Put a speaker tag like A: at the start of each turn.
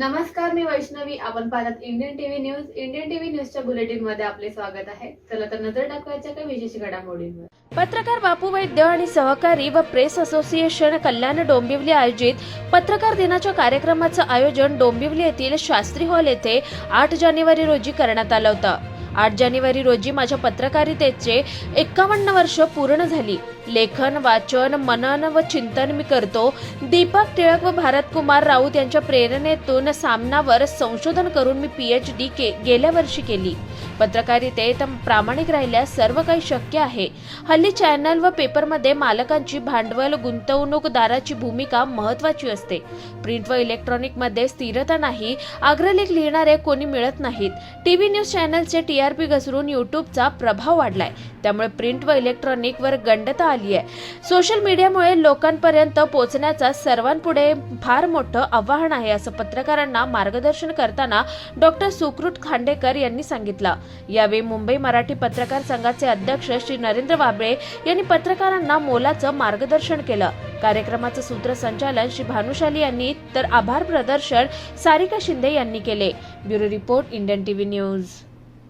A: नमस्कार मी वैष्णवी. आपण पाहतात Indian TV news Indian TV न्यूजच्या बुलेटिनमध्ये आपले स्वागत आहे. चला तर नजर टाकवायच्या काही विशेष घडामोडींवर.
B: पत्रकार बापू वैद्य आणि सहकारी व प्रेस असोसिएशन कल्याण डोंबिवली आयोजित पत्रकार दिनाच्या कार्यक्रमाचं आयोजन डोंबिवली येथील शास्त्री हॉल येथे आठ जानेवारी रोजी करण्यात आलं होतं. आठ जानेवारी रोजी माझ्या पत्रकारितेचे एक्कावन्न वर्ष पूर्ण झाली. लेखन वाचन मनन व चिंतन मी करतो. दीपक टिळक व भारत कुमार राऊत यांच्या प्रेरणेतून सामनावर संशोधन करून मी पी एच डी के गेल्या वर्षी केली. पत्रकारितेत प्रामाणिक राहिल्यास सर्व काही शक्य आहे. हल्ली चॅनल व पेपरमध्ये मालकांची भांडवल गुंतवणूकदाराची भूमिका महत्वाची असते. प्रिंट व इलेक्ट्रॉनिकमध्ये स्थिरता नाही अग्रलेख लिहिणारे कोणी मिळत नाहीत. टीव्ही न्यूज चॅनलचे टी टीआरपी घसरून युट्यूबचा प्रभाव वाढलाय. त्यामुळे प्रिंट व इलेक्ट्रॉनिक वर गंडता आली आहे. सोशल मीडियामुळे लोकांपर्यंत पोहोचण्याचा सर्वांपुढे फार मोठं आव्हान आहे असं पत्रकारांना मार्गदर्शन करताना डॉक्टर सुकृत खांडेकर यांनी सांगितलं. यावेळी मुंबई मराठी पत्रकार संघाचे अध्यक्ष श्री नरेंद्र बाबळे यांनी पत्रकारांना मोलाचं मार्गदर्शन केलं. कार्यक्रमाचं सूत्रसंचालन श्री भानुशाली यांनी तर आभार प्रदर्शन सारिका शिंदे यांनी केले. Bureau report Indian TV news.